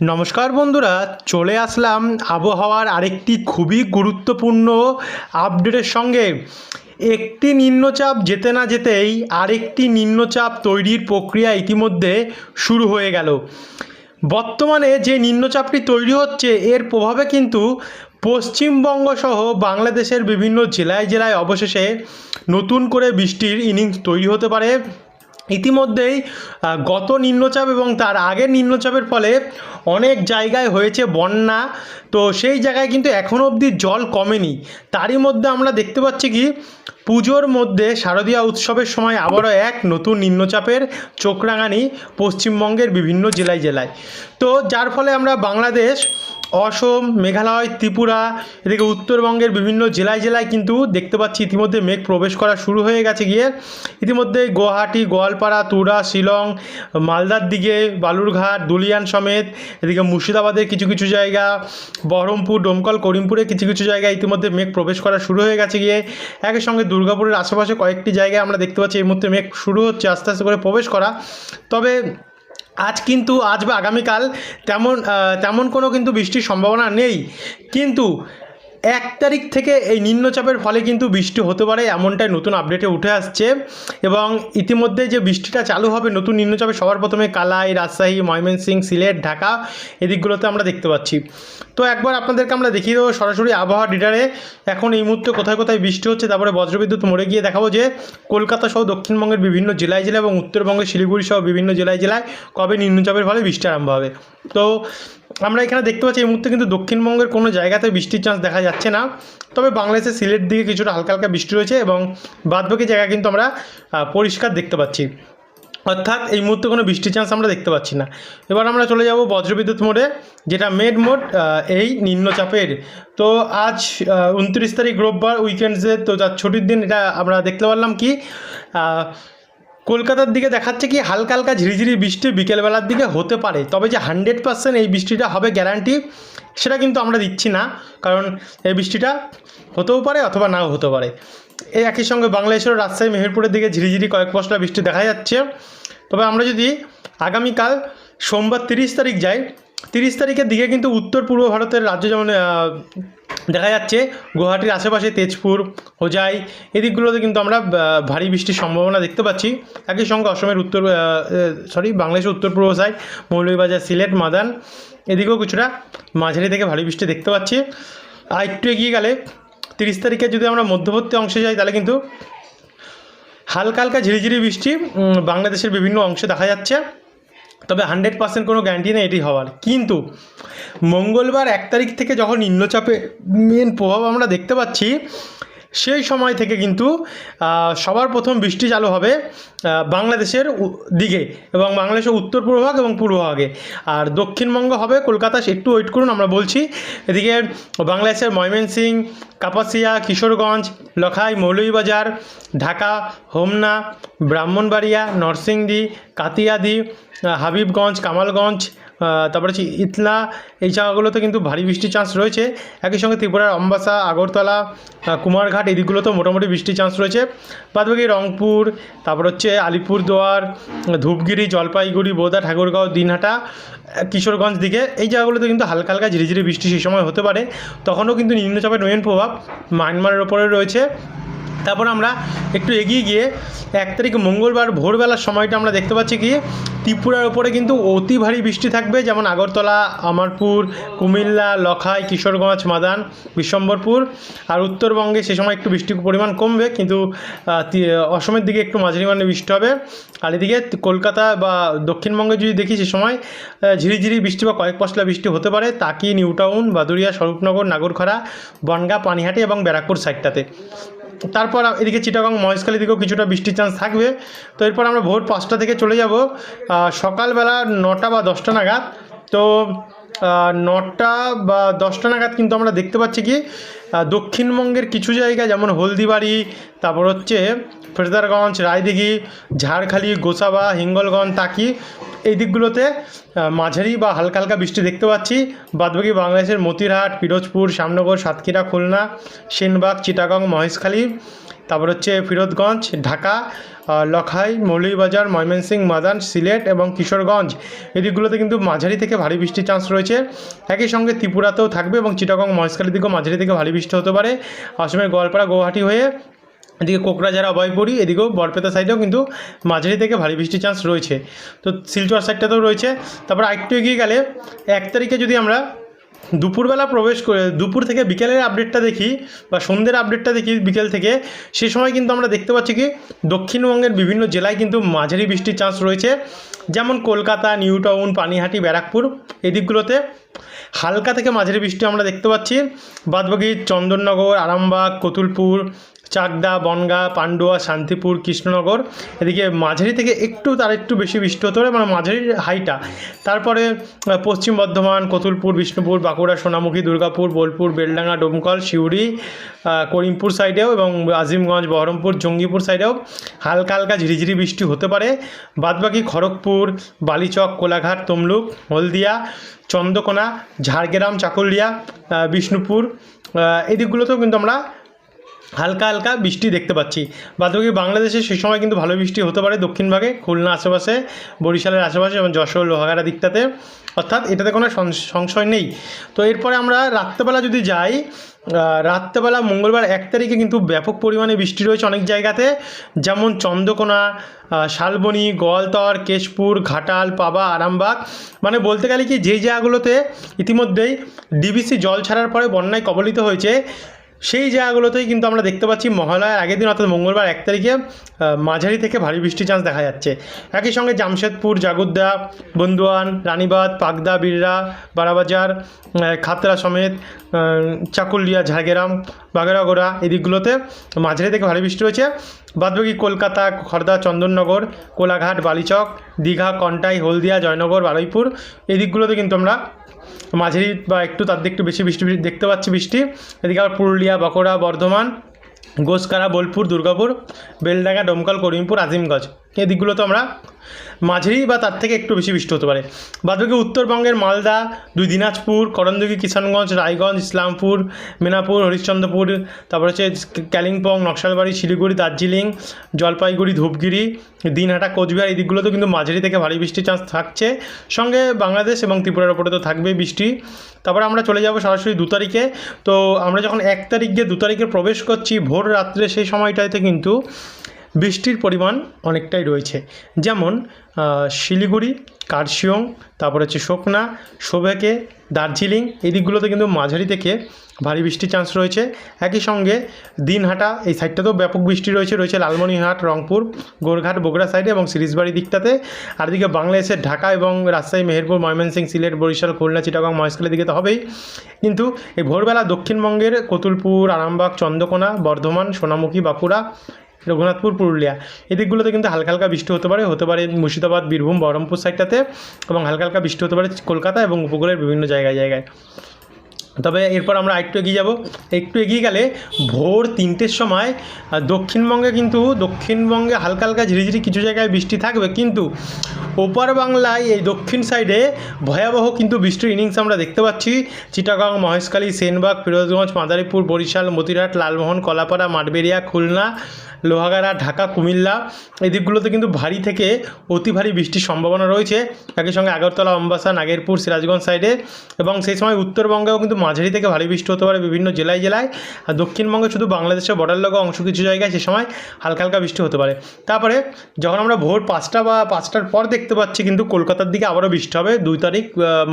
নমস্কার বন্ধুরা, চলে আসলাম আবহাওয়ার আরেকটি খুবই গুরুত্বপূর্ণ আপডেটের সঙ্গে। একটি নিম্নচাপ যেতে না যেতেই আরেকটি নিম্নচাপ তৈরির প্রক্রিয়া ইতিমধ্যে শুরু হয়ে গেল। বর্তমানে যে নিম্নচাপটি তৈরি হচ্ছে, এর প্রভাবে কিন্তু পশ্চিমবঙ্গ সহ বাংলাদেশের বিভিন্ন জেলায় জেলায় অবশেষে নতুন করে বৃষ্টির ইনিংস তৈরি হতে পারে। ইতিমধ্যেই গত নিম্নচাপ এবং তার আগের নিম্নচাপের ফলে অনেক জায়গায় হয়েছে বন্যা। তো সেই জায়গায় কিন্তু এখনও অবধি জল কমেনি। তারই মধ্যে আমরা দেখতে পাচ্ছি কি পুজোর মধ্যে শারদীয়া উৎসবের সময় আবারও এক নতুন নিম্নচাপের চোখরাঙানি পশ্চিমবঙ্গের বিভিন্ন জেলায় জেলায়। তো যার ফলে আমরা বাংলাদেশ, অসম, মেঘালয়, ত্রিপুরা এদিকে উত্তরবঙ্গের বিভিন্ন জেলায় জেলায় কিন্তু দেখতে পাচ্ছি ইতিমধ্যে মেঘ প্রবেশ করা শুরু হয়ে গেছে গিয়ে। ইতিমধ্যে গুয়াহাটি, গোয়ালপাড়া, তুরা, শিলং, মালদার দিকে বালুরঘাট, দুলিয়ান সমেত এদিকে মুর্শিদাবাদের কিছু কিছু জায়গা, বহরমপুর, ডোমকল করিমপুরে কিছু কিছু জায়গায় ইতিমধ্যে মেঘ প্রবেশ করা শুরু হয়ে গেছে গিয়ে। একই সঙ্গে দুর্গাপুরের আশেপাশে কয়েকটি জায়গায় আমরা দেখতে পাচ্ছি এই মুহূর্তে মেঘ শুরু হচ্ছে, আস্তে আস্তে করে প্রবেশ করা। তবে আজ কিন্তু, আজ বা আগামীকাল তেমন তেমন কোনো কিন্তু বৃষ্টির সম্ভাবনা নেই। কিন্তু এক তারিখ থেকে এই নিম্নচাপের ফলে কিন্তু বৃষ্টি হতে পারে এমনটাই নতুন আপডেটে উঠে আসছে। এবং ইতিমধ্যে যে বৃষ্টিটা চালু হবে নতুন নিম্নচাপে সবার প্রথমে কালাই, রাজশাহী, ময়মনসিংহ, সিলেট, ঢাকা এদিকগুলোতে আমরা দেখতে পাচ্ছি। তো একবার আপনাদেরকে আমরা দেখিয়ে দেবো সরাসরি আবহাওয়া ডিটারে এখন এই মুহূর্তে কোথায় কোথায় বৃষ্টি হচ্ছে তারপরে বজ্রবিদ্যুৎ মরে গিয়ে দেখাবো যে কলকাতা সহ দক্ষিণবঙ্গের বিভিন্ন জেলায় জেলায় এবং উত্তরবঙ্গের শিলিগুড়ি সহ বিভিন্ন জেলায় জেলায় কবে নিম্নচাপের ফলে বৃষ্টি আরম্ভ হবে। তো আমরা এখানে দেখতে পাচ্ছি এই মুহূর্তে কিন্তু দক্ষিণবঙ্গের কোনো জায়গাতে বৃষ্টির চান্স দেখা যাচ্ছে না। তবে বাংলাদেশের সিলেট দিকে কিছুটা হালকা হালকা বৃষ্টি রয়েছে এবং বাদবাকি জায়গা কিন্তু আমরা পরিষ্কার দেখতে পাচ্ছি। অর্থাৎ এই মুহূর্তে কোনো বৃষ্টির চান্স আমরা দেখতে পাচ্ছি না। এবার আমরা চলে যাব বজ্রবিদ্যুৎ মোডে, যেটা মেড মোড এই নিম্নচাপের। তো আজ উনত্রিশ তারিখ রোববার উইকেন্ডসে তো যার ছুটির দিন, এটা আমরা দেখতে পারলাম কি কলকাতার দিকে দেখাচ্ছে কি হালকা হালকা ঝিরিঝিরি বৃষ্টি বিকেলবেলার দিকে হতে পারে। তবে যে হান্ড্রেড পার্সেন্ট এই বৃষ্টিটা হবে গ্যারান্টি সেটা কিন্তু আমরা দিচ্ছি না। কারণ এই বৃষ্টিটা হতেও পারে অথবা নাও হতে পারে। এই একই সঙ্গে বাংলাদেশের রাজশাহী, মেহেরপুরের দিকে ঝিরিঝিরি কয়েক পশলা বৃষ্টি দেখা যাচ্ছে। তবে আমরা যদি আগামীকাল সোমবার তিরিশ তারিখ যাই তিরিশ তারিখের দিকে কিন্তু উত্তর পূর্ব ভারতের রাজ্য যেমন দেখা যাচ্ছে, গুয়াহাটির আশেপাশে তেজপুর, হোজাই এদিকগুলোতে কিন্তু আমরা ভারী বৃষ্টির সম্ভাবনা দেখতে পাচ্ছি। একই সঙ্গে অসমের উত্তর সরি বাংলাদেশের উত্তর পূর্ব সাইড মৌলভীবাজার, সিলেট, মাদান, এদিকেও কিছুটা মাঝারি থেকে ভারী বৃষ্টি দেখতে পাচ্ছি। আর একটু এগিয়ে গেলে, তিরিশ তারিখে যদি আমরা মধ্যবর্তী অংশে যাই, তাহলে কিন্তু হালকা হালকা ঝিরিঝিরি বৃষ্টি বাংলাদেশের বিভিন্ন অংশে দেখা যাচ্ছে। তবে হান্ড্রেড পার্সেন্ট কোনো গ্যারান্টি নেই এটি হওয়ার। কিন্তু মঙ্গলবার এক তারিখ থেকে যখন নিম্নচাপে মেন প্রভাব আমরা দেখতে পাচ্ছি সেই সময় থেকে কিন্তু সবার প্রথম বৃষ্টি চালু হবে বাংলাদেশের দিকে এবং বাংলাদেশের উত্তর পূর্বভাগ এবং পূর্বভাগে আর দক্ষিণবঙ্গ হবে কলকাতা একটু ওয়েট করুন, আমরা বলছি। এদিকে বাংলাদেশের ময়মনসিং, কাপাসিয়া, কিশোরগঞ্জ, লখাই, মৌলভীবাজার, ঢাকা, হোমনা, ব্রাহ্মণবাড়িয়া, নরসিংদী, কাতিয়াদি হাবিবগঞ্জ, কামালগঞ্জ তারপরে হচ্ছে ইতলা, এই জায়গাগুলোতে কিন্তু ভারী বৃষ্টির চান্স রয়েছে। একই সঙ্গে ত্রিপুরার অম্বাসা, আগরতলা কুমারঘাট, এই দিকগুলোতেও মোটামুটি বৃষ্টির চান্স রয়েছে। বাদবাকি রংপুর, তারপর হচ্ছে আলিপুরদুয়ার, ধূপগিরি, জলপাইগুড়ি, বোদা, ঠাকুরগাঁও, দিনহাটা কিশোরগঞ্জ দিকে। এই জায়গাগুলোতে কিন্তু হালকা হালকা ঝিরিঝিরি বৃষ্টি সেই সময় হতে পারে। তখনও কিন্তু নিম্নচাপের মেন প্রভাব মায়ানমারের ওপরে রয়েছে। তারপর আমরা একটু এগিয়ে গিয়ে এক তারিখ মঙ্গলবার ভোরবেলার সময়টা আমরা দেখতে পাচ্ছি কি, ত্রিপুরার ওপরে কিন্তু অতি ভারী বৃষ্টি থাকবে, যেমন আগরতলা, আমারপুর, কুমিল্লা, লখাই, কিশোরগঞ্জ, মাদান, বিশ্বম্বরপুর আর উত্তরবঙ্গে সে সময় একটু বৃষ্টির পরিমাণ কমবে, কিন্তু অসমের দিকে একটু মাঝারি মানে বৃষ্টি হবে আর এদিকে কলকাতা বা দক্ষিণবঙ্গে যদি দেখি সে সময় ঝিরিঝিরি বৃষ্টি বা কয়েক পশলা বৃষ্টি হতে পারে, তাকি নিউ টাউন বাদুরিয়া স্বরূপনগর নাগরখরা বনগা, পানিহাটি এবং ব্যারাকপুর সাইডটাতে। তারপর এদিকে চিটাগং মহেশখালী দিকেও কিছুটা বৃষ্টির চান্স থাকবে। তো এরপর আমরা ভোর পাঁচটা থেকে চলে যাব। সকালবেলা নটা বা দশটা নাগাদ। তো নটা বা দশটা নাগাদ কিন্তু আমরা দেখতে পাচ্ছি কি দক্ষিণবঙ্গের কিছু জায়গা যেমন হলদিবাড়ি, তারপর হচ্ছে ফেরদারগঞ্জ রায়দিঘি, ঝাড়খালি, গোসাবা, হিঙ্গলগঞ্জ তাকি এই দিকগুলোতে মাঝারি বা হালকা হালকা বৃষ্টি দেখতে পাচ্ছি। বাদবাকি বাংলাদেশের মতিরহাট, পিরোজপুর শ্যামনগর সাতক্ষীরা, খুলনা, সেনবাগ, চিটাগং, মহেশখালী, তারপর হচ্ছে ফিরোজগঞ্জ, ঢাকা লখাই, মৌলভীবাজার, ময়মনসিংহ, মাদান, সিলেট এবং কিশোরগঞ্জ। এই দিকগুলোতে কিন্তু মাঝারি থেকে ভারী বৃষ্টির চান্স রয়েছে। একই সঙ্গে ত্রিপুরাতেও থাকবে এবং চিটাগং, মহেশখালীর দিকেও মাঝারি থেকে ভারী বৃষ্টি হতে পারে। আসামের গোয়ালপাড়া, গৌহাটি হয়ে এদিকে কোকরাঝাড়া অভয়পুরি এদিকেও বরপেতা সাইডেও কিন্তু মাঝারি থেকে ভারী বৃষ্টির চান্স রয়েছে। তো শিলচর সাইডটাতেও রয়েছে। তারপর আরেকটু এগিয়ে গেলে, এক তারিখে যদি আমরা দুপুরবেলা প্রবেশ করে, দুপুর থেকে বিকেলের আপডেটটা দেখি বা সন্ধ্যের আপডেটটা দেখি বিকেল থেকে, সে সময় কিন্তু আমরা দেখতে পাচ্ছি কি, দক্ষিণবঙ্গের বিভিন্ন জেলায় কিন্তু মাঝারি বৃষ্টির চান্স রয়েছে। যেমন কলকাতা নিউ টাউন পানিহাটি, ব্যারাকপুর এদিকগুলোতে হালকা থেকে মাঝারি বৃষ্টি আমরা দেখতে পাচ্ছি। বাদবাকি চন্দননগর, আরামবাগ, কতুলপুর চাকদা বনগা পান্ডুয়া শান্তিপুর কৃষ্ণনগর। এদিকে মাঝারি থেকে একটু তার একটু বেশি বৃষ্টি হতে পারে মানে মাঝারির হাইটা। তারপরে পশ্চিম বর্ধমান কতুলপুর বিষ্ণুপুর বাঁকুড়া সোনামুখী দুর্গাপুর বোলপুর বেলডাঙ্গা ডোমকল সিউড়ি করিমপুর সাইডেও এবং আজিমগঞ্জ বহরমপুর জঙ্গিপুর সাইডেও হালকা হালকা ঝিরিঝিরি বৃষ্টি হতে পারে। বাদবাকি খড়গপুর বালিচক কোলাঘাট তমলুক হলদিয়া চন্দ্রকোনা ঝাড়গ্রাম চাকুলিয়া বিষ্ণুপুর আহ, এই দিকগুলোতেও কিন্তু আমরা হালকা হালকা বৃষ্টি দেখতে পাচ্ছি। বাদবাকি বাংলাদেশে সেই সময় কিন্তু ভালো বৃষ্টি হতে পারে দক্ষিণ ভাগে, খুলনা আশেপাশে, বরিশালের আশেপাশে এবং যশোর লোহাগাড়া দিকটাতে। অর্থাৎ এটাতে কোনো সংশয় নেই। তো এরপরে আমরা রাত্রেবেলা যদি যাই রাত্রেবেলা মঙ্গলবার এক তারিখে কিন্তু ব্যাপক পরিমাণে বৃষ্টি রয়েছে অনেক জায়গাতে। যেমন চন্দ্রকোনা শালবনি, গোয়ালতর, কেশপুর, ঘাটাল, পাবা, আরামবাগ। মানে বলতে গেলে কি যেই জায়গাগুলোতে ইতিমধ্যেই ডিবিসি জল ছাড়ার পরে বন্যায় কবলিত হয়েছে সেই জায়গাগুলোতেই কিন্তু আমরা দেখতে পাচ্ছি মহালয়ার আগের দিন, অর্থাৎ মঙ্গলবার এক তারিখে মাঝারি থেকে ভারী বৃষ্টির চান্স দেখা যাচ্ছে। একই সঙ্গে জামশেদপুর, জাগুদ্দা বন্দুয়ান রানীবাদ পাগদা, বিড়রা, বারাবাজার খাতরা সমেত চাকুলিয়া, ঝাড়গ্রাম বাগেরাগোড়া এদিকগুলোতে দিকগুলোতে মাঝারি থেকে ভারী বৃষ্টি রয়েছে বাদবাকি কলকাতা, খর্দা, চন্দননগর, কোলাঘাট, বালিচক, দীঘা, কন্টাই, হলদিয়া, জয়নগর, বারুইপুর, এই দিকগুলোতে কিন্তু আমরা মাঝারি বা একটু তার দিকে একটু বেশি বৃষ্টি দেখতে পাচ্ছি বৃষ্টি। এদিকে আবার পুরুলিয়া, বাঁকুড়া, বর্ধমান, গোসকারা, বোলপুর, দুর্গাপুর, বেলডাঙ্গা, ডোমকল, করিমপুর, আজিমগঞ্জ। এই দিকগুলো তো আমরা মাঝারি বা তার থেকে একটু বেশি বৃষ্টি হতে পারে। বাদবাকি উত্তরবঙ্গের মালদা, দুই দিনাজপুর, করণদিঘি, কিষানগঞ্জ, রায়গঞ্জ, ইসলামপুর, মেনাপুর, হরিশ্চন্দ্রপুর, তারপর হচ্ছে কালিম্পং নকশালবাড়ি, শিলিগুড়ি, দার্জিলিং, জলপাইগুড়ি, ধূপগিরি, দিনহাটা, কোচবিহার, এই দিকগুলোতেও কিন্তু মাঝারি থেকে ভারী বৃষ্টির চান্স থাকছে। সঙ্গে বাংলাদেশ এবং ত্রিপুরার ওপরে তো থাকবেই বৃষ্টি। তারপরে আমরা চলে যাব সরাসরি দু তারিখে। তো আমরা যখন এক তারিখ গিয়ে দু তারিখে প্রবেশ করছি, ভোর রাত্রে সেই সময়টাতে কিন্তু বৃষ্টির পরিমাণ অনেকটাই রয়েছে। যেমন শিলিগুড়ি, কার্শিয়ং, তারপর হচ্ছে শোকনা শোভেকে দার্জিলিং, এই দিকগুলোতে কিন্তু মাঝারি থেকে ভারী বৃষ্টির চান্স রয়েছে। একই সঙ্গে দিনহাটা, এই সাইডটাতেও ব্যাপক বৃষ্টি রয়েছে। রয়েছে লালমনিরহাট, রংপুর, গোরঘাট, বগুড়া সাইডে এবং সিরিজবাড়ি দিকটাতে। আর এদিকে বাংলাদেশের ঢাকা এবং রাজশাহী, মেহেরপুর ময়মনসিংহ সিলেট, বরিশাল, খুলনা, চিটাগাং, মহেশখালীর দিকে তো হবেই। কিন্তু এই ভোরবেলা দক্ষিণবঙ্গের কতুলপুর, আরামবাগ, চন্দ্রকোনা, বর্ধমান, সোনামুখী, বাঁকুড়া রঘুনাথপুর, পুরুলিয়া। এই দিকগুলোতে কিন্তু হালকা হালকা বৃষ্টি হতে পারে। হতে পারে মুর্শিদাবাদ, বীরভূম, বহরমপুর সাইডটাতে এবং হালকা হালকা বৃষ্টি হতে পারে কলকাতা এবং উপকূলের বিভিন্ন জায়গায় জায়গায়। তবে এরপর আমরা একটু এগিয়ে যাব। একটু এগিয়ে গেলে ভোর তিনটের সময় দক্ষিণবঙ্গে কিন্তু, দক্ষিণবঙ্গে হালকা হালকা ঝিরিঝিরি কিছু জায়গায় বৃষ্টি থাকবে। কিন্তু ওপার বাংলায় এই দক্ষিণ সাইডে ভয়াবহ কিন্তু বৃষ্টির ইনিংস আমরা দেখতে পাচ্ছি। চিটাগাং, মহেশখালী, সেনবাগ, ফিরোজগঞ্জ, মাদারীপুর, বরিশাল মতিরাট লালমোহন, কলাপাড়া মাঠবেরিয়া খুলনা লোহাগাড়া, ঢাকা, কুমিল্লা এই দিকগুলোতে কিন্তু ভারী থেকে অতি ভারী বৃষ্টির সম্ভাবনা রয়েছে। একই সঙ্গে আগরতলা, অম্বাসা, নাগেরপুর, সিরাজগঞ্জ সাইডে এবং সেই সময় উত্তরবঙ্গেও কিন্তু মাঝারি থেকে ভারী বৃষ্টি হতে পারে বিভিন্ন জেলায় জেলায়। আর দক্ষিণবঙ্গে শুধু বাংলাদেশের বর্ডার লগা অংশ কিছু জায়গায় সে সময় হালকা হালকা বৃষ্টি হতে পারে। তারপরে যখন আমরা ভোর পাঁচটা বা পাঁচটার পর দেখতে পাচ্ছি কিন্তু কলকাতার দিকে আবারও বৃষ্টি হবে দুই তারিখ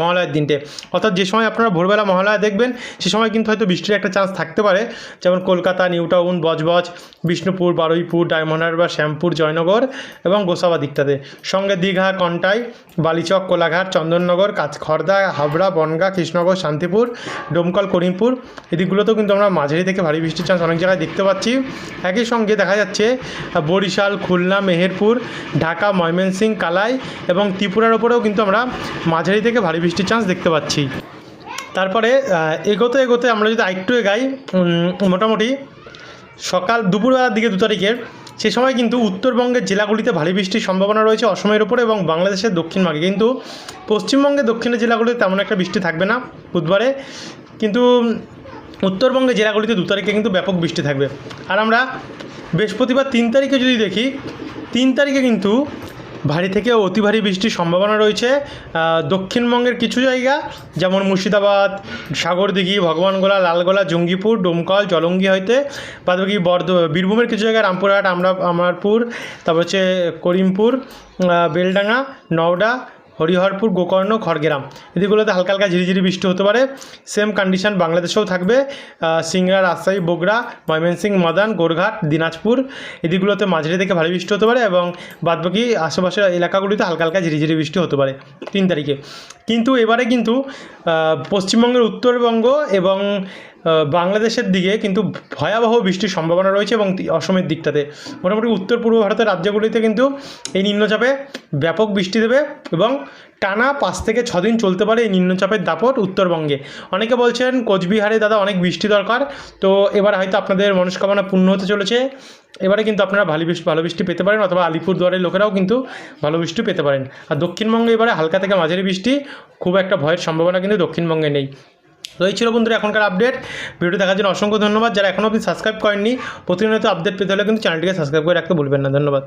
মহালয়ার দিনটে। অর্থাৎ যে সময় আপনারা ভোরবেলা মহালয়া দেখবেন, সে সময় কিন্তু হয়তো বৃষ্টির একটা চান্স থাকতে পারে। যেমন Kolkata, New Town, Budge Budge, Bishnupur Baruipur, Diamond Harbour, Shyampur, Joynagar এবং গোসাবা দিকটাতে। সঙ্গে দীঘা, কন্টাই, বালিচক, কোলাঘাট, চন্দননগর কাছ খড়দা হাবড়া, বনগা, কৃষ্ণনগর, শান্তিপুর, ডোমকল, করিমপুর। এদিকগুলোতেও কিন্তু আমরা মাঝারি থেকে ভারী বৃষ্টির চান্স অনেক জায়গায় দেখতে পাচ্ছি। একই সঙ্গে দেখা যাচ্ছে বরিশাল, খুলনা, মেহেরপুর, ঢাকা, ময়মনসিং, কালাই এবং ত্রিপুরার ওপরেও কিন্তু আমরা মাঝারি থেকে ভারী বৃষ্টির চান্স দেখতে পাচ্ছি। তারপরে এগোতে এগোতে আমরা যদি আরেকটু এগাই মোটামুটি সকাল দুপুরবেলার দিকে দু তারিখের, সে সময় কিন্তু উত্তরবঙ্গের জেলাগুলিতে ভারী বৃষ্টির সম্ভাবনা রয়েছে অসমের উপরে এবং বাংলাদেশের দক্ষিণ ভাগে। কিন্তু পশ্চিমবঙ্গের দক্ষিণের জেলাগুলিতে তেমন একটা বৃষ্টি থাকবে না বুধবারে। কিন্তু উত্তরবঙ্গের জেলাগুলিতে দু তারিখে কিন্তু ব্যাপক বৃষ্টি থাকবে। আর আমরা বৃহস্পতিবার তিন তারিখে যদি দেখি, তিন তারিখে কিন্তু ভারী থেকে অতি ভারী বৃষ্টির সম্ভাবনা রয়েছে। দক্ষিণবঙ্গের কিছু জায়গা, যেমন মুর্শিদাবাদ, সাগরদিঘি, ভগবানগোলা, লালগোলা, জঙ্গিপুর, ডোমকল, জলঙ্গি হইতে। বাদবাকি বর্ধ, বীরভূমের কিছু জায়গা, রামপুরহাট, আমরা আমারপুর তারপর হচ্ছে করিমপুর বেলডাঙা বেলডাঙ্গা, নওডা হরিহরপুর, গোকর্ণ, খড়গ্রাম। এদিকগুলোতে হালকা হালকা ঝিরিঝিরি বৃষ্টি হতে পারে। সেম কন্ডিশন বাংলাদেশেও থাকবে। সিংড়া, রাজশাহী, বগুড়া ময়মনসিংহ মাদান, গোরঘাট, দিনাজপুর। এদিকগুলোতে মাঝারি থেকে ভারী বৃষ্টি হতে পারে এবং বাদবাকি আশেপাশের এলাকাগুলিতে হালকা হালকা ঝিরিঝিরি বৃষ্টি হতে পারে। তিন তারিখে। কিন্তু এবারে কিন্তু পশ্চিমবঙ্গের উত্তরবঙ্গ এবং বাংলাদেশের দিকে কিন্তু ভয়াবহ বৃষ্টির সম্ভাবনা রয়েছে এবং অসমের দিকটাতে। মোটামুটি উত্তর পূর্ব ভারতের রাজ্যগুলিতে কিন্তু এই নিম্নচাপে ব্যাপক বৃষ্টি দেবে এবং টানা পাঁচ থেকে ছ দিন চলতে পারে এই নিম্নচাপের দাপট উত্তরবঙ্গে। অনেকে বলছেন, কোচবিহারে দাদা অনেক বৃষ্টি দরকার। তো এবার হয়তো আপনাদের মনস্কামনা পূর্ণ হতে চলেছে। এবারে কিন্তু আপনারা ভালো বৃষ্টি ভালো বৃষ্টি পেতে পারেন অথবা আলিপুরদুয়ারের লোকেরাও কিন্তু ভালো বৃষ্টি পেতে পারেন। আর দক্ষিণবঙ্গে এবারে হালকা থেকে মাঝারি বৃষ্টি খুব একটা ভয়ের সম্ভাবনা কিন্তু দক্ষিণবঙ্গে নেই। তো এই ছিল বন্ধুরা এখনকার আপডেট ভিডিও দেখার জন্য অসংখ্য ধন্যবাদ। যারা এখনও আপনি সাবস্ক্রাইব করেননি, প্রতিনিয়ত আপডেট পেতে হলে কিন্তু চ্যানেলটিকে সাবস্ক্রাইব করে রাখতে ভুলবেন না। ধন্যবাদ।